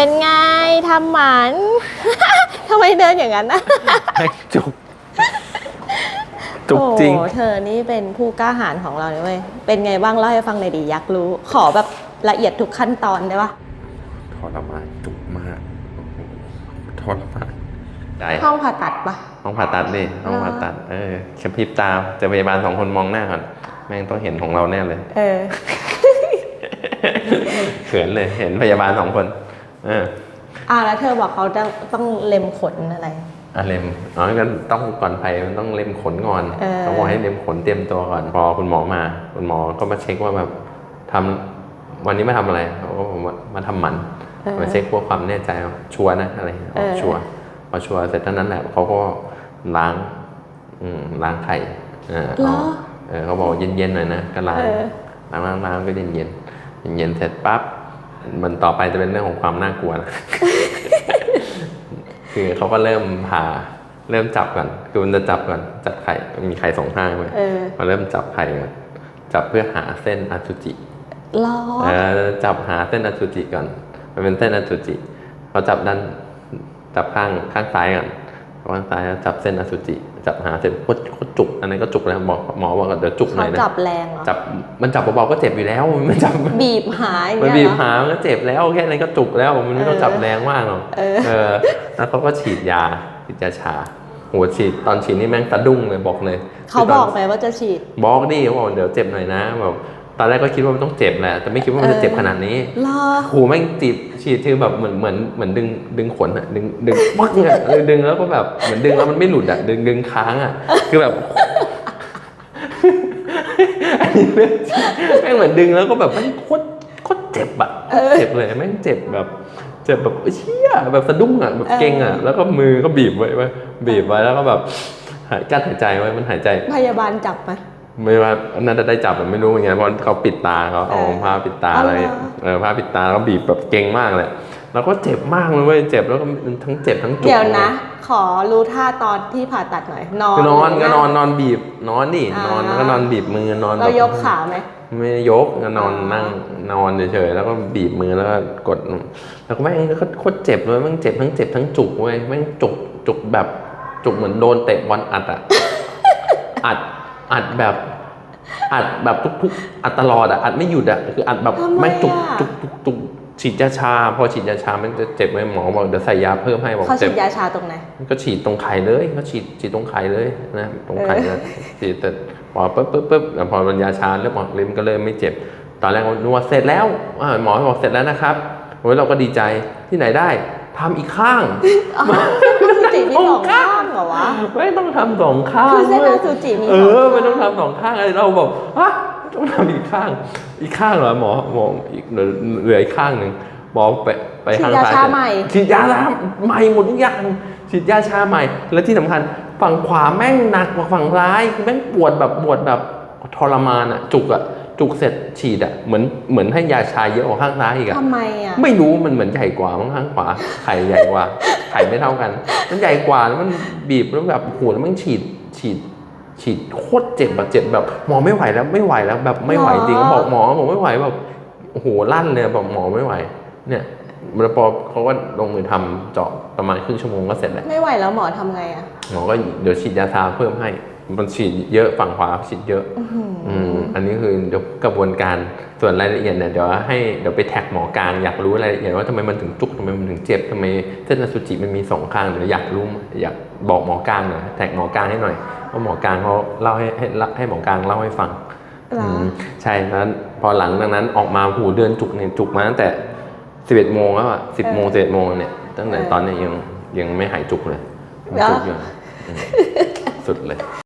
เป็นไงทำหมันทำไมเดินอย่างนั้นนะจุก จุกจริง โอ้เธอนี่เป็นผู้กล้าหาญของเราเลยเว้ย เป็นไงบ้างเล่าให้ฟังหน่อยดิอยากรู้ ขอแบบละเอียดทุกขั้นตอนได้ปะทรมานจุกมากทรมานได้ห้องผ่าตัดปะ ห้องผ่าตัดดิห้องผ่าตัด เออแค่พริบตาเจอพยาบาลสองคนมองหน้าก่อนแม่งต้องเห็นของเราแน่เลย เออ เขินเลยเห็นพยาบาลสองคนเอออ่าแล้วเธอบอกเขาจะต้องเล็มขนอะไรอะเล็มอ๋องั้นต้องก่อนไปมันต้องเล็มขนก่อนเออต้องบอกให้เล็มขนเตรียมตัวก่อนพอคุณหมอมา คุณหมอก็มาเช็คว่าแบบทำวันนี้มาทำอะไรเขาก็บอกว่ามาทำหมันเออมาเช็คพวกความแน่ใจว่าชัวร์นะอะไรอย่างเงี้ยเออชัวร์พอชัวร์เสร็จเท่านั้นแหละเขาก็ล้างอืมล้างไข่เออเหรอเอาเออเขาบอกเย็นๆหน่อยนะก็ล้างเออล้างล้างล้างก็เย็นเย็นๆเย็นๆเสร็จปั๊บ มันต่อไปจะเป็นเรื่องของความน่ากลัวนะคือเขาก็เริ่มผ่าเริ่มจับก่อนคือมันจะจับก่อนจับไข่มันมีไข่สองข้างไหมเออพอเริ่มจับไข่ก่อนจับเพื่อหาเส้นอสุจิรอเออจับหาเส้นอสุจิก่อน มันเป็นเส้นอสุจิพอจับด้านจับข้างข้างซ้ายก่อนข้างซ้ายแล้วจับเส้นอสุจิ จับหาเส้นโคตรโคตรจุกอันนั้นก็จุกแล้วหมอหมอบอกว่าเดี๋ยวจุกหน่เขาอยนะจับแรงเหรอจับมันจับเบาๆก็เจ็บอยู่แล้วมันจับบีบหายอย่างมันเงี้ยบีบเหรอหามันก็เจ็บแล้วแค่นั้นก็จุกแล้วมันไม่ต้องเออจับแรงมากหรอกเออเออแล้วเขาก็ฉีดยาฉีดยาชาโหฉีดตอนฉีดนี่แม่งสะดุ้งเลยบอกเลยเขาคืตนบอกไหมว่าจะฉีดบอกดิเขาบอกเดี๋ยวเจ็บหน่อยนะแบบตอนแรกก็คิดว่ามันต้องเจ็บแหละแต่ไม่คิดว่ามันจะเจ็บขนาดนี้รอโหแม่งจีบ ฉีดคือแบบเหมือนเหมือนเหมือนดึงดึงขนอะดึงดึงปักเนี่ยเออดึงแล้วก็แบบเหมือนดึงแล้วมันไม่หลุดอะดึงดึงค้างอะคือแบบอันนี้เรื่องจริงแม่งเหมือนดึงแล้วก็แบบแม่งโคตรโคตรเจ็บอะโคตรเจ็บเลยแม่งเจ็บแบบเจ็บแบบเชี่ยแบบสะดุ้งอะแบบเก่งอะแล้วก็มือก็บีบไว้ไว้บีบไว้แล้วก็แบบหายกั้นหายใจไว้มันหายใจ พยาบาลจับไหม ไม่ว่าน่าจะได้จับแต่ไม่รู้เหมือนกันเพราะเขาปิดตาเขาเอาเออผ้าปิดตาอ๋ออะไรเหรอเออผ้าปิดตาแล้วบีบแบบเก่งมากเลยแล้วก็เจ็บมากเลยเว้ยเจ็บแล้วก็ทั้งเจ็บทั้งจุกเดี๋ยวนะ ขอรู้ท่าตอนที่ผ่าตัดหน่อยนอนคือนอนหรืก็นอนนอนบีบนอนดิอ่านนอนแล้วก็นอนบีบมือนอนเราแบบยกขาไหมไม่ได้ยกก็นอนอ๋อนั่งนอนเฉยๆแล้วก็บีบมือแล้วก็กด แล้วก็แม่งก็โคตรเจ็บเลยแม่งเจ็บทั้งเจ็บทั้งจุกเว้ยแม่งจุกจุกแบบจุกเหมือนโดนเตะบอลอัดอะอัด อัดแบบอัดแบบทุกๆ อัดตลอดอะอัดไม่หยุดอะคืออัดแบบทำไมแม่งจุกอะจุกจุกจุกฉีดยาชา พอฉีดยาชา มันจะเจ็บไหมหมอบอกเดี๋ยวใส่ยาเพิ่มให้บอกเขาเจ็ฉีบดยาชาตรงไหนก็ฉีดตรงไข่เลยก็ฉีดฉีดตรงไข่เลยนะตรงไข่เลยฉีดแต่พอปุ๊บปุ๊บปุ๊บแล้วพอมันยาชาเริ่มออกลิ้มก็เริ่มไม่เจ็บ ตอนแรกนึกว่าเสร็จแล้วอ่าหมอบอกเสร็จแล้วนะครับโอ้ยเราก็ดีใจที่ไหนได้ทำอีกข้างซูจิมีสองข้างเห รอวะไม่ต้องทำสองข้างคือเส้นว้อยซูจิมีเอสองอข้างไม่ต้องทำสองข้างอะไรเราบอกฮะต้องทำอีกข้าง อีกข้างเหรอหมอหมออีกเหลือเหลืออีกข้างหนึ่งหมอไปไปฉีดข้างยาซ้ายชาใหม่ฉีดยาชาใหม่หมดทุกอย่างฉีดยาชาใหม่ และที่สำคัญฝั่งขวาแม่งหนักกว่าฝั่งซ้ายคือแม่งปวดแบบปวดแบบทรมานอะจุกอะ จุกเสร็จฉีดอะเหมือนเหมือนให้ยาชาเยอะกว่าข้างซ้ายอีกอะทำไมอะไม่รู้มันเหมือนใหญ่กว่ามั้งข้างขวาไข่ใหญ่กว่าไข่ไม่เท่ากัน มันใหญ่กว่าแล้วมันบีบแล้วแบบโหแล้วมันฉีดฉีดฉีดโคตรเจ็บแบบเจ็บแบบหมอไม่ไหวแล้วไม่ไหวแล้วแบบไม่ไหวจริงหรอบอกหมอบอกไม่ไหวแบบโอ้โหลั่นเลยแบบหมอไม่ไหว เนี่ยแล้วพอเขาก็ลงมือทำเจาะประมาณครึ่งชั่วโมงก็เสร็จแล้วไม่ไหวแล้วหมอทำไงอะหมอก็เดี๋ยวฉีดยาชาเพิ่มให้ มันฉีดเยอะฝั่งขวาฉีดเยอะอื้อหืออืมอันนี้คือเดี๋ยวกระบวนการส่วนรายละเอียดเนี่ยเดี๋ยวให้เดี๋ยวไปแท็กหมอกลางอยากรู้รายละเอียดว่าทำไมมันถึงจุกทำไมมันถึงเจ็บทำไมเส้นอสุจิมันมีสองข้างเดี๋ยวอยากรู้อยากบอกหมอกลางหน่อยแท็กหมอกลางให้หน่อยว่าหมอกลางเขาเล่าให้ให้ให้หมอกลางเล่าให้ฟังเหรอมใช่แล้วพอหลังจากนั้นออกมาหูเดือนจุกเนี่ยจุกมาตั้งแต่สิบเอ็ดโมงแล้วอะสิบโมงสิบเอ็ดโมงเนี่ยตั้งแต่ตอนเนี้ยยังยังไม่หายจุกเลยยังจุกอยู่อืมสุดเลย